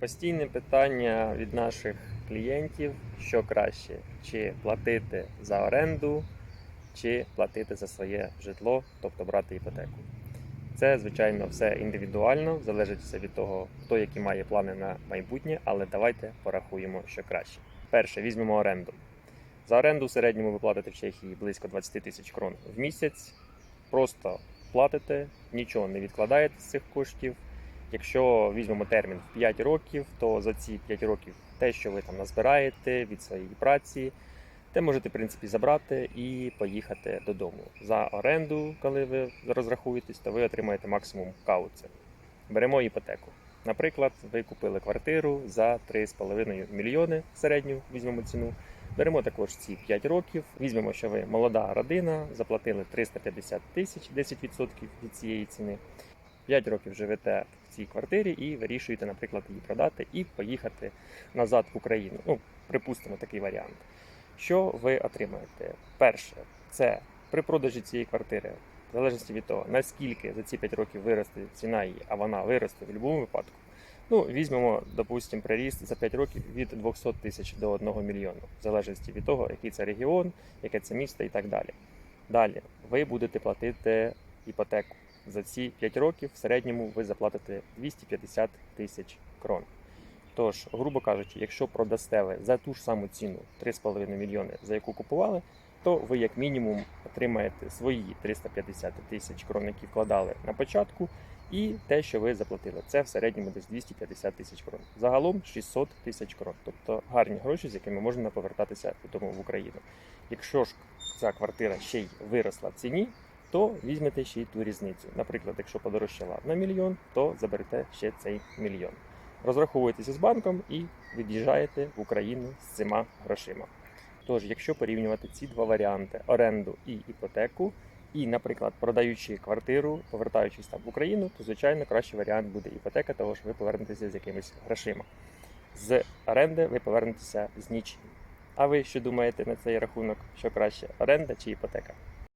Постійне питання від наших клієнтів, що краще, чи платити за оренду, чи платити за своє житло, тобто брати іпотеку. Це, звичайно, все індивідуально, залежить все від того, хто які має плани на майбутнє, але давайте порахуємо, що краще. Перше, візьмемо оренду. За оренду в середньому ви платите в Чехії близько 20 тисяч крон в місяць. Просто платите, нічого не відкладаєте з цих коштів. Якщо візьмемо термін в 5 років, то за ці 5 років те, що ви там назбираєте від своєї праці, те можете в принципі забрати і поїхати додому. За оренду, коли ви розрахуєтесь, то ви отримаєте максимум кауци. Беремо іпотеку. Наприклад, ви купили квартиру за 3,5 мільйони середню візьмемо ціну. Беремо також ці 5 років. Візьмемо, що ви молода родина, заплатили 350 тисяч 10% від цієї ціни. 5 років живете в цій квартирі і вирішуєте, наприклад, її продати і поїхати назад в Україну. Ну, припустимо такий варіант. Що ви отримаєте? Перше, це при продажі цієї квартири, в залежності від того, наскільки за ці 5 років виросте ціна її, а вона виросте в будь-якому випадку. Ну, візьмемо, допустимо, приріст за 5 років від 200 тисяч до 1 мільйону, в залежності від того, який це регіон, яке це місто і так далі. Далі, ви будете платити іпотеку. За ці 5 років в середньому ви заплатите 250 тисяч крон. Тож, грубо кажучи, якщо продасте ви за ту ж саму ціну 3,5 мільйони, за яку купували, то ви як мінімум отримаєте свої 350 тисяч крон, які вкладали на початку, і те, що ви заплатили. Це в середньому десь 250 тисяч крон. Загалом 600 тисяч крон. Тобто гарні гроші, з якими можна повертатися додому в Україну. Якщо ж ця квартира ще й виросла в ціні, то візьмете ще й ту різницю. Наприклад, якщо подорожчала на мільйон, то заберете ще цей мільйон. Розраховуєтеся з банком і від'їжджаєте в Україну з цими грошима. Тож, якщо порівнювати ці два варіанти оренду і іпотеку, і, наприклад, продаючи квартиру, повертаючись там в Україну, то звичайно кращий варіант буде іпотека, того що ви повернетеся з якимись грошима. З оренди ви повернетеся з нічим. А ви що думаєте на цей рахунок? Що краще оренда чи іпотека?